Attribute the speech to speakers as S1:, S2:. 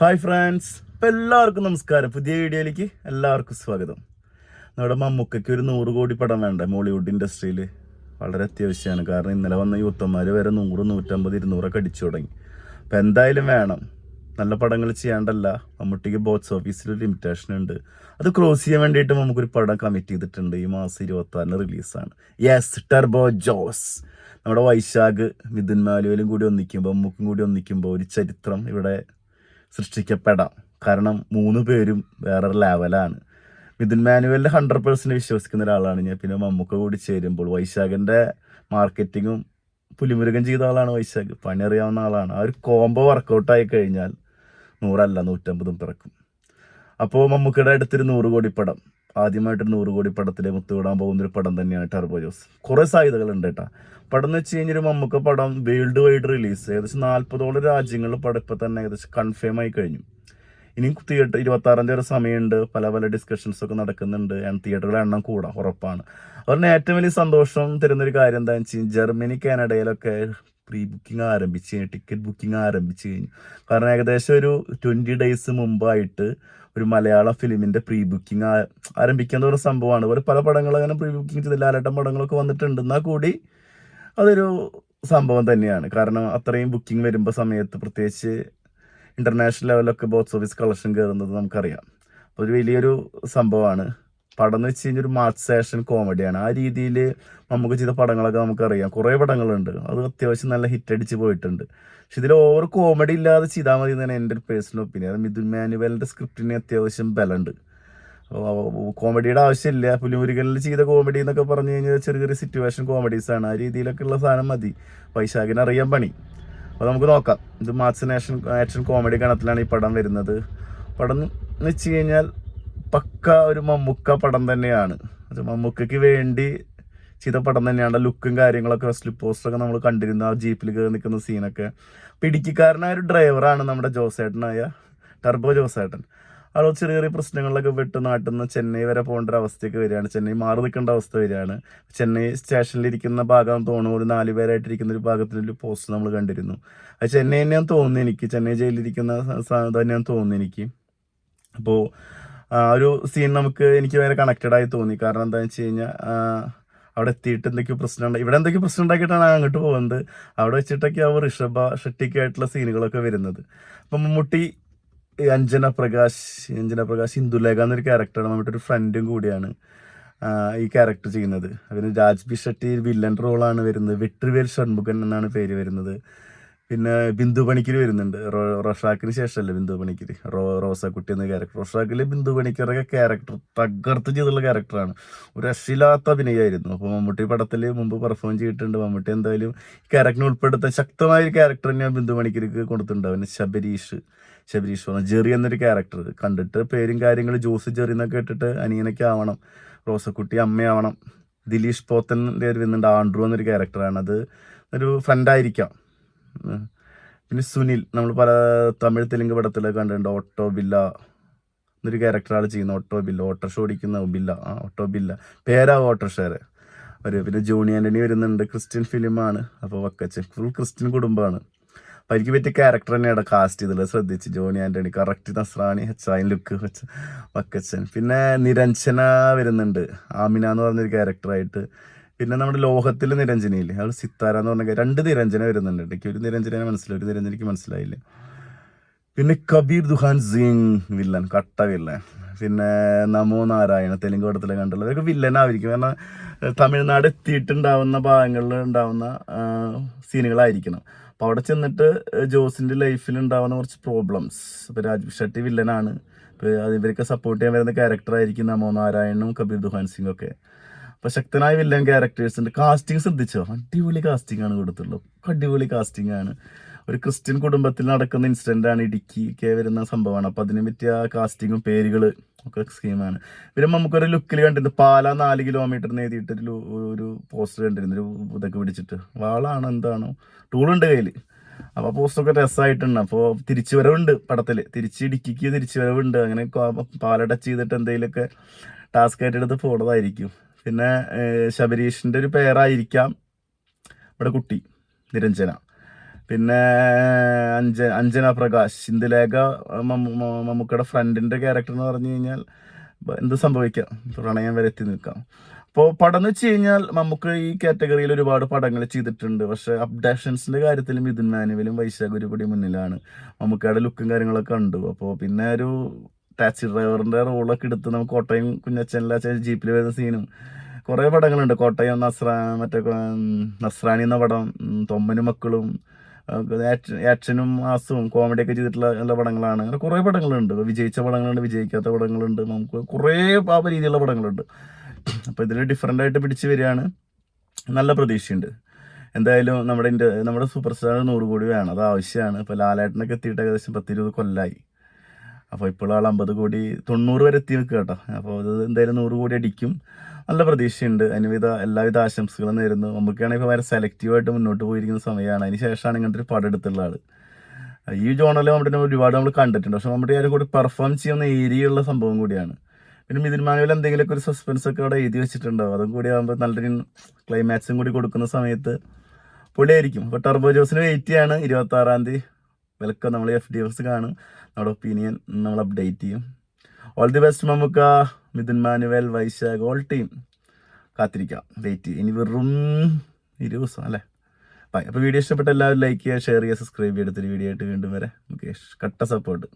S1: Hi friends ഇപ്പം എല്ലാവർക്കും നമസ്കാരം. പുതിയ വീഡിയോയിലേക്ക് എല്ലാവർക്കും സ്വാഗതം. നമ്മുടെ മമ്മൂക്കയ്ക്ക് ഒരു നൂറ് കോടി പടം വേണ്ട മോളിവുഡ് ഇൻഡസ്ട്രിയിൽ വളരെ അത്യാവശ്യമാണ്. കാരണം ഇന്നലെ വന്ന യൂത്തന്മാർ വരെ നൂറ് നൂറ്റമ്പത് ഇരുന്നൂറൊക്കെ അടിച്ചു തുടങ്ങി. അപ്പം എന്തായാലും വേണം. നല്ല പടങ്ങൾ ചെയ്യാണ്ടല്ല. മമ്മൂട്ടിക്ക് ബോക്സ് ഓഫീസിൽ ലിമിറ്റേഷൻ ഉണ്ട്. അത് ക്രോസ് ചെയ്യാൻ വേണ്ടിയിട്ട് നമുക്കൊരു പടം കമ്മിറ്റ് ചെയ്തിട്ടുണ്ട്. ഈ മാസം ഇരുപത്താറിന് റിലീസാണ് യെസ് ടെർബോ ജോസ് നമ്മുടെ വൈശാഖ് മിഥുൻ മാലുവലും കൂടി ഒന്നിക്കുമ്പോൾ മമ്മൂക്കും കൂടി ഒന്നിക്കുമ്പോൾ ഒരു ചരിത്രം ഇവിടെ സൃഷ്ടിക്കപ്പെടാം. കാരണം മൂന്ന് പേരും വേറൊരു ലെവലാണ് മിഥുൻ മാനുവലിന്റെ ഹൺഡ്രഡ് പേഴ്സന്റ് വിശ്വസിക്കുന്ന ഒരാളാണ് ഞാൻ. പിന്നെ മമ്മൂക്ക കൂടി ചേരുമ്പോൾ വൈശാഖിന്റെ മാർക്കറ്റിങ്ങും പുലിമുരുകൻ ചെയ്ത ആളാണ് വൈശാഖ്. പണി അറിയാവുന്ന ആളാണ്. ആ ഒരു കോംബോ വർക്കൗട്ടായി കഴിഞ്ഞാൽ നൂറല്ല നൂറ്റമ്പതും പിറക്കും. അപ്പോൾ മമ്മൂക്കയുടെ അടുത്തൊരു നൂറ് കോടി പടം. ആദ്യമായിട്ട് നൂറ് കോടി പടത്തിലെ മുത്തുവിടാൻ പോകുന്ന ഒരു പടം തന്നെയാണ് ടർബോ ജോസ്. കുറേ സാധ്യതകളുണ്ട് കേട്ടോ. പടം എന്ന് വെച്ച് കഴിഞ്ഞാൽ ഒരു മമ്മൂക്ക പടം വേൾഡ് വൈഡ് റിലീസ് ഏകദേശം നാൽപ്പതോളം രാജ്യങ്ങളിൽ പടം ഇപ്പം തന്നെ ഏകദേശം കൺഫേം ആയി കഴിഞ്ഞു. ഇനി തിയേറ്റർ ഇരുപത്തി ആറാം തീയതി വരെ സമയമുണ്ട്. പല പല ഡിസ്കഷൻസ് ഒക്കെ നടക്കുന്നുണ്ട്. തിയേറ്ററുകളുടെ എണ്ണം കൂടാം ഉറപ്പാണ്. അതുകൊണ്ട് ഏറ്റവും വലിയ സന്തോഷം തരുന്നൊരു കാര്യം എന്താണെന്ന് വെച്ചാൽ ജർമ്മനി കാനഡയിലൊക്കെ പ്രീ ബുക്കിംഗ് ആരംഭിച്ച് കഴിഞ്ഞു ടിക്കറ്റ് ബുക്കിംഗ് ആരംഭിച്ച് കഴിഞ്ഞു. കാരണം ഏകദേശം ഒരു ട്വന്റി ഡേയ്സ് മുമ്പായിട്ട് ഒരു മലയാള ഫിലിമിന്റെ പ്രീ ബുക്കിംഗ് ആരംഭിക്കുന്ന ഒരു സംഭവമാണ്. ഒരു പല പടങ്ങളും അങ്ങനെ പ്രീ ബുക്കിംഗ് ചെയ്ത് ലാലട്ടം പടങ്ങളൊക്കെ വന്നിട്ടുണ്ട്. എന്നാൽ കൂടി അതൊരു സംഭവം തന്നെയാണ്. കാരണം അത്രയും ബുക്കിംഗ് വരുമ്പോൾ സമയത്ത് പ്രത്യേകിച്ച് ഇന്റർനാഷണൽ ലെവലൊക്കെ ബോക്സ് ഓഫീസ് കളക്ഷൻ കയറുന്നത് നമുക്കറിയാം. ഒരു വലിയൊരു സംഭവമാണ്. പടം എന്ന് വെച്ച് കഴിഞ്ഞാൽ ഒരു മാർച്ച് സേഷൻ കോമഡിയാണ് ആ രീതിയിൽ നമുക്ക് ചെയ്ത പടങ്ങളൊക്കെ നമുക്കറിയാം. കുറേ പടങ്ങളുണ്ട്. അത് അത്യാവശ്യം നല്ല ഹിറ്റ് അടിച്ച് പോയിട്ടുണ്ട്. പക്ഷെ ഇതിൽ ഓവർ കോമഡി ഇല്ലാതെ ചെയ്താൽ മതി എന്നാണ് എന്റെ ഒരു പേഴ്സണൽ ഒപ്പീനിയൻ അത് മിഥുൻ മാനുവലിന്റെ സ്ക്രിപ്റ്റിന് അത്യാവശ്യം ബലമുണ്ട്. കോമഡിയുടെ ആവശ്യമില്ല. പുലിമുരുകനിൽ ചെയ്ത കോമഡി എന്നൊക്കെ പറഞ്ഞു കഴിഞ്ഞാൽ ചെറിയ ചെറിയ സിറ്റുവേഷൻ കോമഡീസാണ് ആ രീതിയിലൊക്കെ ഉള്ള സാധനം മതി. വൈശാഖിനെ അറിയാൻ പണി. അപ്പോൾ നമുക്ക് നോക്കാം. ഇത് മാത്സ് ആക്ഷൻ ആക്ഷൻ കോമഡി ഗണത്തിലാണ് ഈ പടം വരുന്നത്. പടം എന്ന് വെച്ച് കഴിഞ്ഞാൽ പക്ക ഒരു മമ്മുക്ക പടം തന്നെയാണ്. അത് മമ്മൂക്കയ്ക്ക് വേണ്ടി ചെയ്ത പടം തന്നെയാണ്. ലുക്കും കാര്യങ്ങളൊക്കെ സ്ലിപ്പ് പോസ്റ്ററൊക്കെ നമ്മൾ കണ്ടിരുന്നു ആ ജീപ്പിൽ കയറി നിൽക്കുന്ന സീനൊക്കെ പിടിക്കാരനായ ഒരു ഡ്രൈവറാണ് നമ്മുടെ ജോസേട്ടനായ ടർബോ ജോസേട്ടൻ. ആൾ ചെറിയ ചെറിയ പ്രശ്നങ്ങളിലൊക്കെ വിട്ട് നാട്ടിൽ നിന്ന് ചെന്നൈ വരെ പോകേണ്ട ഒരു അവസ്ഥയൊക്കെ വരികയാണ്. ചെന്നൈ മാറി നിൽക്കേണ്ട അവസ്ഥ വരികയാണ്. ചെന്നൈ സ്റ്റേഷനിലിരിക്കുന്ന ഭാഗം തോന്നുന്നു. ഒരു നാല് പേരായിട്ടിരിക്കുന്ന ഒരു ഭാഗത്തിലൊരു പോസ്റ്റ് നമ്മൾ കണ്ടിരുന്നു. അത് ചെന്നൈ തന്നെയാണ് തോന്നുന്നു എനിക്ക്. ചെന്നൈ ജയിലിരിക്കുന്ന തന്നെയാണ് തോന്നുന്നു എനിക്ക്. അപ്പോൾ ഒരു സീൻ നമുക്ക് എനിക്ക് ഭയങ്കര കണക്റ്റഡ് ആയി തോന്നി. കാരണം എന്താണെന്ന് വെച്ച് കഴിഞ്ഞാൽ അവിടെ എത്തിയിട്ട് എന്തൊക്കെയോ പ്രശ്നം ഉണ്ടായി. ഇവിടെ എന്തൊക്കെയോ പ്രശ്നം ഉണ്ടാക്കിയിട്ടാണ് അങ്ങോട്ട് പോകുന്നത്. അവിടെ വെച്ചിട്ടൊക്കെ അവർ ഋഷഭ ഷെട്ടിക്കായിട്ടുള്ള സീനുകളൊക്കെ വരുന്നത്. അപ്പം മമ്മൂട്ടി അഞ്ജന പ്രകാശ് അഞ്ജന പ്രകാശ് ഇന്ദുലേഖ എന്നൊരു ക്യാരക്ടറാണ് നമ്മുടെ ഒരു ഫ്രണ്ടും കൂടിയാണ് ഈ ക്യാരക്ടർ ചെയ്യുന്നത്. അതിന് രാജ്ബി ഷെട്ടി വില്ലൻ റോളാണ് വരുന്നത്. വെട്രിവേൽ ഷൺമുഖൻ എന്നാണ് പേര് വരുന്നത്. പിന്നെ ബിന്ദു പണിക്കർ വരുന്നുണ്ട്. റോഷാക്കിന് ശേഷമല്ലേ ബിന്ദു പണിക്കർ റോ റോസാക്കുട്ടി എന്ന ക്യാരക്ടർ റോഷാക്കിലെ ബിന്ദു പണിക്കറൊക്കെ ക്യാരക്ടർ തകർത്ത് ചെയ്തുള്ള ക്യാരക്ടറാണ് ഒരു രക്ഷയില്ലാത്ത അഭിനയമായിരുന്നു അപ്പോൾ മമ്മൂട്ടി പടത്തിൽ മുമ്പ് പെർഫോം ചെയ്തിട്ടുണ്ട്. മമ്മൂട്ടി എന്തായാലും ക്യാരക്ടറിനെ ഉൾപ്പെടുത്ത ശക്തമായ ഒരു ക്യാരക്ടർ തന്നെയാണ് ബിന്ദു പണിക്കർക്ക് കൊടുത്തിട്ടുണ്ട് അവന് ശബരീഷ്. ശബരീഷ് പറഞ്ഞു ജെറി എന്നൊരു ക്യാരക്ടർ കണ്ടിട്ട് പേരും കാര്യങ്ങളും ജോസ് ജെറി എന്നൊക്കെ ഇട്ടിട്ട് അനിയനൊക്കെ ആവണം. റോസക്കുട്ടി അമ്മയാവണം. ദിലീഷ് പോത്തന്റെ ഒരു വരുന്നുണ്ട്. ആൻഡ്രു എന്നൊരു ക്യാരക്ടറാണ് അത് ഒരു ഫ്രണ്ടായിരിക്കാം. പിന്നെ സുനിൽ നമ്മൾ പല തമിഴ് തെലുങ്ക് പടത്തിലൊക്കെ കണ്ടിട്ടുണ്ട്. ഓട്ടോ ബില്ല എന്നൊരു ക്യാരക്ടറാണ് ചെയ്യുന്നത് ഓട്ടോ ബില്ല ഓട്ടോറിക്ഷ ഓടിക്കുന്ന ബില്ല. ആ ഓട്ടോ ബില്ല പേരാ ഓട്ടോറിക്ഷേരെ ഒരു പിന്നെ ജോണി ആന്റണി വരുന്നുണ്ട്. ക്രിസ്ത്യൻ ഫിലിമാണ്. അപ്പോൾ വക്കച്ചൻ ഫുൾ ക്രിസ്ത്യൻ കുടുംബമാണ്. അപ്പം എനിക്ക് പറ്റിയ ക്യാരക്ടർ തന്നെയാണ് കാസ്റ്റ് ചെയ്തുള്ളത് ശ്രദ്ധിച്ച്. ജോണി ആന്റണി കറക്റ്റ് നസ്രാണി ഹെച്ചായൻ ലുക്ക് വക്കച്ചൻ. പിന്നെ നിരഞ്ജന വരുന്നുണ്ട്. ആമിന എന്ന് പറഞ്ഞൊരു ക്യാരക്ടറായിട്ട് പിന്നെ നമ്മുടെ ലോഹത്തിൽ നിരഞ്ജനയില്ലേ? അത് സിത്താര എന്ന് പറഞ്ഞ രണ്ട് നിരഞ്ജന വരുന്നുണ്ട്. എനിക്ക് ഒരു നിരഞ്ജനെ മനസ്സിലായി ഒരു നിരഞ്ജനയ്ക്ക് മനസ്സിലായില്ല. പിന്നെ കബീർ ദുഹാൻ സിംഗ് വില്ലൻ കട്ട വില്ലൻ. പിന്നെ നമോ നാരായണ തെലുങ്ക് പടത്തിലെ കണ്ടുള്ളത് ഇതൊക്കെ വില്ലനായിരിക്കും കാരണം തമിഴ്നാട് എത്തിയിട്ടുണ്ടാവുന്ന ഭാഗങ്ങളിൽ ഉണ്ടാവുന്ന സീനുകളായിരിക്കണം. അപ്പോൾ അവിടെ ചെന്നിട്ട് ജോസിന്റെ ലൈഫിൽ ഉണ്ടാവുന്ന കുറച്ച് പ്രോബ്ലംസ് ഇപ്പോൾ രാജ് ഷെട്ടി വില്ലനാണ്. ഇപ്പോൾ ഇവരൊക്കെ സപ്പോർട്ട് ചെയ്യാൻ വരുന്ന ക്യാരക്ടറായിരിക്കും നമോ നാരായണനും കബീർ ദുഹാൻ സിംഗും ഒക്കെ അപ്പൊ ശക്തനായ വില്ലൻ ക്യാരക്ടേഴ്സ് ഉണ്ട്. കാസ്റ്റിംഗ് ശ്രദ്ധിച്ചോ? അടിപൊളി കാസ്റ്റിംഗ് ആണ് കൊടുത്തുള്ളൂ അടിപൊളി കാസ്റ്റിംഗ് ആണ്. ഒരു ക്രിസ്ത്യൻ കുടുംബത്തിൽ നടക്കുന്ന ഇൻസിഡന്റ് ആണ് ഇടുക്കി ഒക്കെ വരുന്ന സംഭവമാണ്. അപ്പൊ അതിനെ പറ്റിയ കാസ്റ്റിങ്ങും പേരുകൾ ഒക്കെ സ്കീമാണ് പിന്നെ നമുക്കൊരു ലുക്കിൽ കണ്ടിരുന്നു. പാല നാല് കിലോമീറ്റർ നേടിയിട്ട് ഒരു പോസ്റ്റർ കണ്ടിരുന്നു. ഒരു ഇതൊക്കെ പിടിച്ചിട്ട്. വാളാണോ എന്താണോ? ടൂളുണ്ട് കയ്യിൽ അപ്പൊ പോസ്റ്ററൊക്കെ രസമായിട്ടുണ്ട് അപ്പോൾ തിരിച്ചു വരവുണ്ട് പടത്തിൽ തിരിച്ച് ഇടുക്കിക്ക് തിരിച്ചു വരവുണ്ട് അങ്ങനെ പാല ടച്ച് ചെയ്തിട്ട് എന്തെങ്കിലുമൊക്കെ ടാസ്ക് ആയിട്ട് എടുത്ത് പോണതായിരിക്കും. പിന്നെ ശബരീഷിന്റെ ഒരു പേരായിരിക്കാം ഇവിടെ കുട്ടി നിരഞ്ജന. പിന്നെ അഞ്ജ അഞ്ജന പ്രകാശ് ഇന്ദുലേഖ മമ്മൂ- മമ്മൂക്കയുടെ ഫ്രണ്ടിന്റെ ക്യാരക്ടർ എന്ന് പറഞ്ഞു കഴിഞ്ഞാൽ എന്ത് സംഭവിക്കാം? പ്രണയം വരെ എത്തി നിൽക്കാം. അപ്പോൾ പടം എന്ന് വെച്ച് കഴിഞ്ഞാൽ നമുക്ക് ഈ കാറ്റഗറിയിൽ ഒരുപാട് പടങ്ങൾ ചെയ്തിട്ടുണ്ട്. പക്ഷെ അപ്ഡേഷൻസിന്റെ കാര്യത്തിലും മിഥുൻ മാനുവലും വൈശാഖ് ഒരുപടി മുന്നിലാണ് മമ്മൂക്കയുടെ ലുക്കും കാര്യങ്ങളൊക്കെ കണ്ടു. അപ്പോൾ പിന്നെ ഒരു ടാക്സി ഡ്രൈവറിന്റെ റോളൊക്കെ എടുത്ത് നമുക്ക് കോട്ടയം കുഞ്ഞച്ചനിലെ ജീപ്പിൽ വരുന്ന സീനും കുറേ പടങ്ങളുണ്ട്. കോട്ടയം നസ്ര മറ്റേ നസ്രാണി എന്ന പടം തൊമ്മനും മക്കളും ആക്ഷനും മാസവും കോമഡിയൊക്കെ ചെയ്തിട്ടുള്ള നല്ല പടങ്ങളാണ്. അങ്ങനെ കുറേ പടങ്ങളുണ്ട്. വിജയിച്ച പടങ്ങളുണ്ട് വിജയിക്കാത്ത പടങ്ങളുണ്ട്. നമുക്ക് കുറേ പാപ രീതിയിലുള്ള പടങ്ങളുണ്ട്. അപ്പോൾ ഇതിൽ ഡിഫറെന്റ് ആയിട്ട് പിടിച്ച് വരികയാണ്. നല്ല പ്രതീക്ഷയുണ്ട്. എന്തായാലും നമ്മുടെ ഇന്ത്യ നമ്മുടെ സൂപ്പർ സ്റ്റാർ നൂറ് കോടി വേണം. അത് ആവശ്യമാണ്. ഇപ്പോൾ ലാലേട്ടനൊക്കെ എത്തിയിട്ട് ഏകദേശം പത്തിരുപത് കൊല്ലമായി അപ്പോൾ ഇപ്പോൾ ആൾ അമ്പത് കോടി തൊണ്ണൂറ് വരെ എത്തി നിൽക്കുക കേട്ടോ. അപ്പോൾ അത് എന്തായാലും നൂറ് കോടി അടിക്കും. നല്ല പ്രതീക്ഷയുണ്ട്. അതിനുവിധ എല്ലാവിധ ആശംസകളും നേരുന്നു. നമുക്കാണെങ്കിൽ ഇപ്പോൾ വളരെ സെലക്റ്റീവായിട്ട് മുന്നോട്ട് പോയിരിക്കുന്ന സമയമാണ്. അതിന് ശേഷമാണ് ഇങ്ങനത്തെ ഒരു പടം എടുത്തുള്ള ആൾ ഈ ജോണറിൽ നമ്മുടെ ഒരുപാട് നമ്മൾ കണ്ടിട്ടുണ്ട്. പക്ഷെ നമ്മുടെ ആരും കൂടി പെർഫോം ചെയ്യുന്ന ഏരിയയുള്ള സംഭവം കൂടിയാണ്. പിന്നെ മിഥുൻ മാനുവൽ എന്തെങ്കിലുമൊക്കെ ഒരു സസ്പെൻസ് ഒക്കെ അവിടെ എഴുതി വെച്ചിട്ടുണ്ടാവും അതും കൂടി ആകുമ്പോൾ നല്ലൊരു ക്ലൈമാക്സും കൂടി കൊടുക്കുന്ന സമയത്ത് പൊളിയായിരിക്കും. അപ്പോൾ ടർബോ ജോസിന് വെയിറ്റ് ചെയ്യാണ്. ഇരുപത്താറാം തീയതി. വെൽക്കം നമ്മൾ എഫ് ഡി എഫ്സ് കാണും. നമ്മുടെ ഒപ്പീനിയൻ നമ്മൾ അപ്ഡേറ്റ് ചെയ്യും. All the best Mammookka Midhun Manuel Vaisakh all team കാത്തിരിക്കാം. വെയിറ്റ് ഇനി വെറും ഇരുപത് ദിവസം അല്ലേ? അപ്പോൾ വീഡിയോ ഇഷ്ടപ്പെട്ട എല്ലാവരും ലൈക്ക് ചെയ്യുക ഷെയർ ചെയ്യുക സബ്സ്ക്രൈബ് ചെയ്യുക. അടുത്തൊരു വീഡിയോ ആയിട്ട് വീണ്ടും വരെ. മുകേഷ് കട്ട സപ്പോർട്ട്